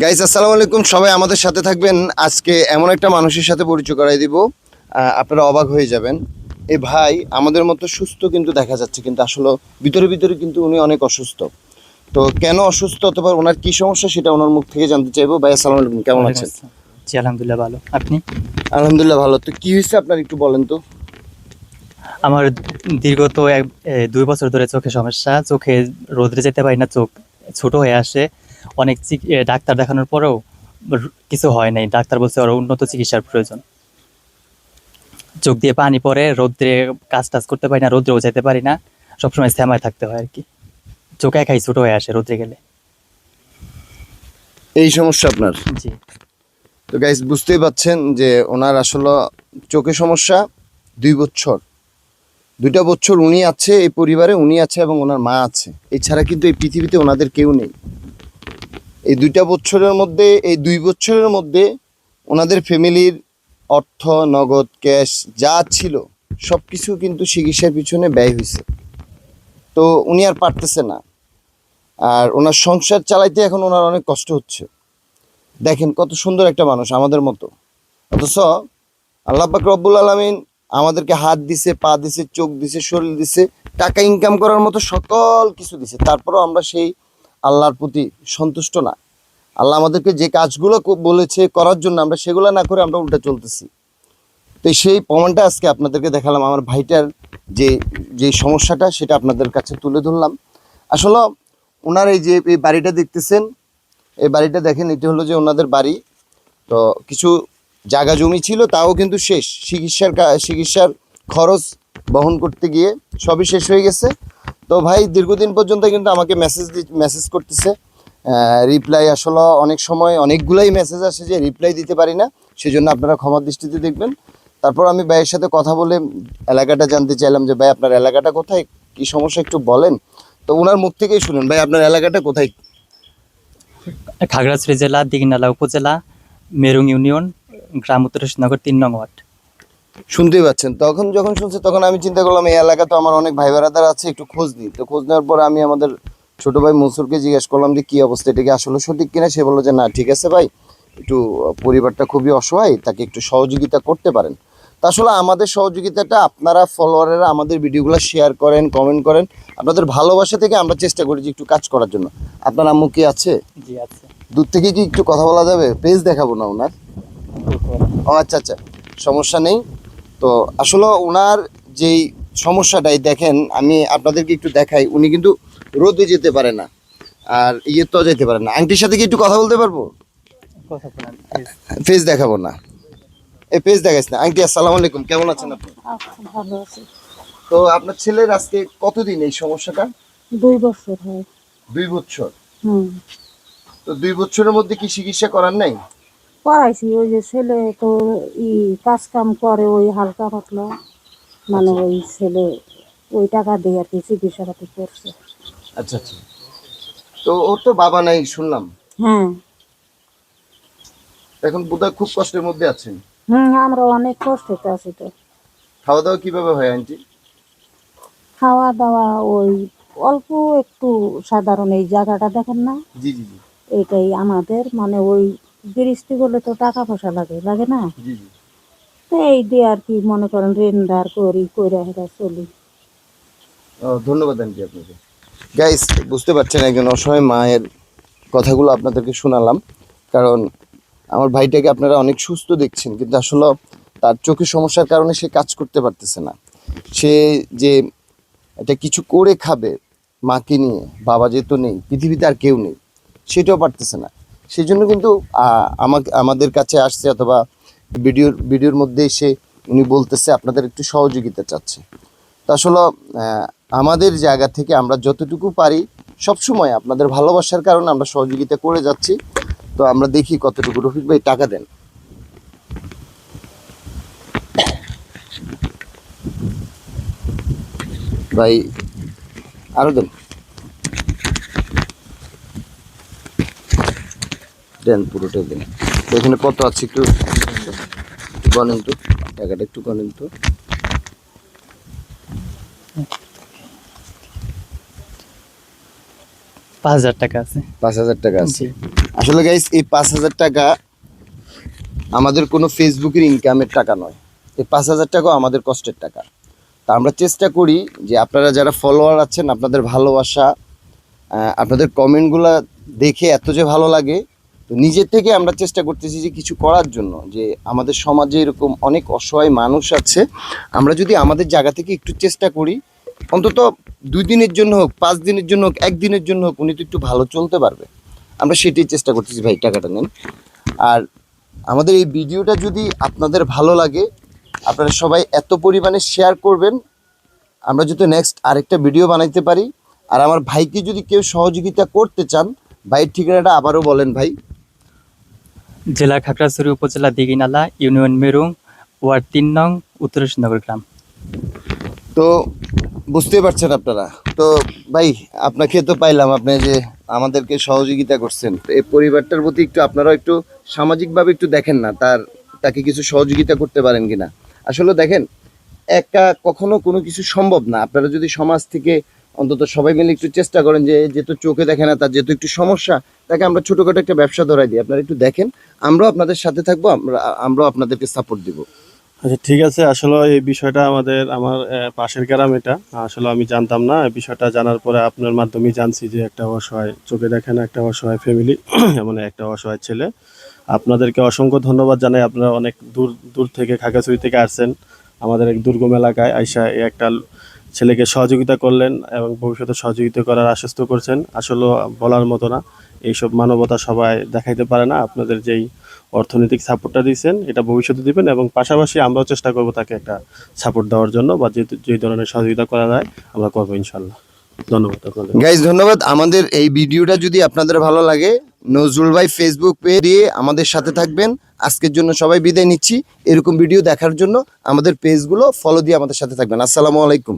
Guys আসসালামু আলাইকুম। সবাই আমাদের সাথে থাকবেন। আজকে এমন একটা মানুষের সাথে পরিচয় করাই দিব। আপনারা অবাক হয়ে যাবেন। এ ভাই আমাদের মতো সুস্থ কিন্তু দেখা যাচ্ছে কিন্তু আসলে ভিতরে ভিতরে কিন্তু উনি অনেক অসুস্থ। তো কেন অসুস্থ অথবা ওনার কি সমস্যা সেটা ওনার মুখ থেকে জানতে চাইব। ভাই আসসালামু আলাইকুম। কেমন আছেন? জি আলহামদুলিল্লাহ ভালো। আপনি? আলহামদুলিল্লাহ ভালো। তো কি হয়েছে আপনার একটু বলেন তো। আমার দীর্ঘত এক দুই বছর ধরে চোখে সমস্যা। চোখে রোদ্রে যেতে পারি না চোখ ছোট হয়ে আসে। অনেক ডাক্তার দেখানোর পরেও কিছু হয় নাই। ডাক্তার বলছে আরও উন্নত চিকিৎসার প্রয়োজন। চোখ দিয়ে পানি পরে রোদ্রে কাজ টাজ করতে পারি না রোদ্রেও যেতে পারি না সবসময় শ্যামায় থাকতে হয় আর কি। চোখ একাই ছোট হয়ে আসে রোদ্রে গেলে। এই সমস্যা আপনার? জি। তো গাইস বুঝতেই পাচ্ছেন যে ওনার আসলে চোখে সমস্যা দুই বছর। দুইটা বছর উনি আছে এই পরিবারে উনি আছে এবং ওনার মা আছে। এছাড়া কিন্তু এই পৃথিবীতে ওনাদের কেউ নেই। দুইটা বছরের মধ্যে, এই দুই বছরের মধ্যে ওনাদের ফ্যামিলির অর্থ, নগদ, ক্যাশ, যা ছিল সব কিছু কিন্তু চিকিৎসার পিছনে ব্যয় হয়েছে তো উনি আর পারতেছে না। আর ওনার সংসার চালাইতে এখন ওনার অনেক কষ্ট হচ্ছে। দেখেন কত সুন্দর একটা মানুষ আমাদের মতো। অথচ আল্লাহ পাক রব্বুল আলমিন আমাদেরকে হাত দিছে, পা দিছে, চোখ দিছে, শরীর দিছে, টাকা ইনকাম করার মতো সকল কিছু দিছে। তারপরও আমরা সেই আল্লাহর প্রতি সন্তুষ্ট না। আল্লাহ আমাদেরকে যে কাজগুলো বলেছে করার জন্য আমরা সেগুলো না করে আমরা উল্টা চলতেছি। তো সেই প্রমাণটা আজকে আপনাদেরকে দেখালাম। আমার ভাইটার যে যে সমস্যাটা সেটা আপনাদের কাছে তুলে ধরলাম। আসলে ওনার এই যে, এই বাড়িটা দেখতেছেন, এই বাড়িটা দেখেন, এটি হলো যে ওনাদের বাড়ি। তো কিছু জায়গা জমি ছিল, তাও কিন্তু শেষ। চিকিৎসার চিকিৎসার খরচ বহন করতে গিয়ে সবই শেষ হয়ে গেছে। তো ভাই দীর্ঘদিন পর্যন্ত কিন্তু আমাকে মেসেজ মেসেজ করতেছে। রিপ্লাই আসলে অনেক সময়, অনেকগুলাই মেসেজ আসে যে রিপ্লাই দিতে পারি না, সেজন্য আপনারা ক্ষমা দৃষ্টিতে দেখবেন। তারপর আমি ভাইয়ের সাথে কথা বলে এলাকাটা জানতে চাইলাম যে, ভাই, আপনার এলাকাটা কোথায়? কি সমস্যা একটু বলেন? তো ওনার মুখ থেকেই শুনুন, ভাই, আপনার এলাকাটা কোথায়? খাগড়াছড়ি জেলা, দিঘিনালা উপজেলা, মেরুং ইউনিয়ন, গ্রাম উত্তরেশনগর তিন নং ওয়ার্ড। শুনতেই পাচ্ছেন। তখন যখন শুনছে তখন আমি চিন্তা করলাম এই এলাকা তো আমার অনেক ভাই বেড়াদার আছে একটু খোঁজ নিই। তো খোঁজ নেওয়ার পরে আমি আমাদের ছোট ভাই মনসুরকে জিজ্ঞেস করলাম যে কি অবস্থা? এটা কি আসলে সঠিক কিনা? সে বলল যে না ঠিক আছে ভাই একটু পরিবারটা খুবই অসহায় তাকে একটু সহযোগিতা করতে পারেন। তা আসলে আমাদের সহযোগিতাটা আপনারা ফলোয়ারেরা আমাদের ভিডিওগুলো শেয়ার করেন কমেন্ট করেন। আপনাদের ভালোবাসা থেকে আমরা চেষ্টা করি যে একটু কাজ করার জন্য। আপনার আম্মু কি আছে? জি আছে। দূর থেকে কি একটু কথা বলা যাবে? পেজ দেখাবো না ওনার? ও আচ্ছা আচ্ছা। সমস্যা নেই। তো আসলে ওনার যেই সমস্যাটাই দেখেন আমি আপনাদেরকে একটু দেখাই উনি কিন্তু রোদে যেতে পারে না আর ইয়ে তো যেতে পারে না। আংটির সাথে কি একটু কথা বলতে পারব? কথা ফেস দেখাবো না। এই পেজ দেখাইস না। আংটি আসসালামু আলাইকুম। কেমন আছেন আপনি? আচ্ছা ভালো আছে। তো আপনার ছেলের আজকে কতদিন এই সমস্যাটা? দুই বছর হয়। দুই বছর। হুম। তো দুই বছরের মধ্যে কি চিকিৎসা করার নাই? পড়াইছি ওই যে ছেলে তো ই কাজ কাম করে ওই হালকা পাতলা। মানে ওই ছেলে ওই টাকা দিয়ে আর কি চিকিৎসা পাতি করছে। আচ্ছা আচ্ছা। তো ওর তো বাবা নাই শুনলাম। হ্যাঁ। এখন বোধহয় খুব কষ্টের মধ্যে আছেন। হুম আমরা অনেক কষ্টতে আছি তো। খাওয়া দাওয়া কীভাবে হয় আন্টি? খাওয়া দাওয়া ওই অল্প একটু সাধারণ এই জায়গাটা দেখেন না? জি জি জি। এটাই আমাদের মানে ওই গৃহস্থী বলে তো টাকা পয়সা লাগে লাগে না? তো এই দিয়ে আর কি মনে করেন ঋণ ধার করি কইরা হেরা চলি। ধন্যবাদ আন্টি আপনাকে। গাইস বুঝতে পারছেন একজন অসহায় মায়ের কথাগুলো আপনাদেরকে শোনালাম। কারণ আমার ভাইটাকে আপনারা অনেক সুস্থ দেখছেন কিন্তু আসলে তার চোখের সমস্যার কারণে সে কাজ করতে পারতেছে না। সে যে এটা কিছু করে খাবে মাকে নিয়ে বাবা যেহেতু নেই পৃথিবীতে আর কেউ নেই সেটাও পারতেছে না। সেই জন্য কিন্তু আমাকে, আমাদের কাছে আসছে অথবা ভিডিওর ভিডিওর মধ্যে এসে উনি বলতেছে, আপনাদের একটু সহযোগিতা চাচ্ছে। তো আসলে আমাদের জায়গা থেকে আমরা যতটুকু পারি, সবসময় আপনাদের ভালোবাসার কারণে আমরা সহযোগিতা করে যাচ্ছি। তো আমরা দেখি কতটুকু রফিক ভাই টাকা দেন। ভাই, আরও দেন। দেন পুরোটাই দেন। এখানে কত আছে একটু একটু গণেন তো টাকাটা একটু গণেন তো। পাঁচ হাজার টাকা আছে। পাঁচ হাজার টাকা আছে। আসলে গাইস এই পাঁচ হাজার টাকা আমাদের কোনো ফেসবুকের ইনকামের টাকা নয়। এই পাঁচ হাজার টাকাও আমাদের কষ্টের টাকা। তা আমরা চেষ্টা করি যে আপনারা যারা ফলোয়ার আছেন আপনাদের ভালোবাসা আপনাদের কমেন্টগুলো দেখে এত যে ভালো লাগে তো নিজের থেকে আমরা চেষ্টা করতেছি যে কিছু করার জন্য, যে আমাদের সমাজে এরকম অনেক অসহায় মানুষ আছে, আমরা যদি আমাদের জায়গা থেকে একটু চেষ্টা করি, অন্তত দুই দিনের জন্য হোক, পাঁচ দিনের জন্য হোক একদিনের জন্য হোক, উনি তো একটু ভালো চলতে পারবে। আমরা সেটাই চেষ্টা করতেছি ভাই, টাকাটা নেন। আর আমাদের এই ভিডিওটা যদি আপনাদের ভালো লাগে, আপনারা সবাই এত পরিমাণে শেয়ার করবেন, আমরা যদি নেক্সট আরেকটা ভিডিও বানাইতে পারি। আর আমার ভাইকে যদি কেউ সহযোগিতা করতে চান, ভাইয়ের ঠিকানাটা আবারও বলেন ভাই। জেলা খাগড়াছড়ি উপজেলা দিঘিনালা, ইউনিয়ন মেরুং, ওয়ার্ড তিন নং, উত্তর নগর গ্রাম। তো বুঝতে পারছেন আপনারা। তো ভাই, আপনাকে তো পাইলাম আপনি যে আমাদেরকে সহযোগিতা করছেন। তো এই পরিবারটার প্রতি একটু আপনারাও একটু সামাজিকভাবে একটু দেখেন না, তার, তাকে কিছু সহযোগিতা করতে পারেন কিনা। আসলে দেখেন, একা কখনো কোনো কিছু সম্ভব না। আপনারা যদি সমাজ থেকে অন্তত সবাই মিলে একটু চেষ্টা করেন যে যেহেতু চোখে দেখে না, তার যেহেতু একটু সমস্যা, তাকে আমরা ছোটোখাটো একটা ব্যবসা ধরাই দিই। আপনারা একটু দেখেন, আমরাও আপনাদের সাথে থাকব, আমরা, আমরাও আপনাদেরকে সাপোর্ট দিব। আচ্ছা ঠিক আছে। আসলে এই বিষয়টা আমাদের, আমার পাশের গ্রাম এটা। আসলে আমি জানতাম না, এই বিষয়টা জানার পরে আপনার মাধ্যমে জানছি যে একটা অসহায়, চোখে দেখে না একটা অসহায় ফ্যামিলি মানে একটা অসহায় ছেলে। আপনাদেরকে অসংখ্য ধন্যবাদ জানাই। আপনারা অনেক দূর দূর থেকে, খাগড়াছড়ি থেকে আসছেন। আমাদের এক দুর্গম এলাকায় আইসা একটা ছেলেকে সহযোগিতা করলেন এবং ভবিষ্যতে সহযোগিতা করার আশ্বস্ত করছেন। আসলে বলার মতো না। এইসব মানবতা সবাই দেখাইতে পারে না। আপনাদের যেই অর্থনৈতিক সাপোর্টটা দিয়েছেন, এটা ভবিষ্যতে দিবেন এবং পাশাপাশি আমরাও চেষ্টা করব তাকে একটা সাপোর্ট দেওয়ার জন্য বা যে যে ধরনের সহযোগিতা করা যায়, আমরা করব ইনশাল্লাহ ধন্যবাদ গাইজ ধন্যবাদ। আমাদের এই ভিডিওটা যদি আপনাদের ভালো লাগে, নজরুল ভাই ফেসবুক পেজ দিয়ে আমাদের সাথে থাকবেন। আজকের জন্য সবাই বিদায় নিচ্ছি। এরকম ভিডিও দেখার জন্য আমাদের পেজগুলো ফলো দিয়ে আমাদের সাথে থাকবেন। আসসালামু আলাইকুম।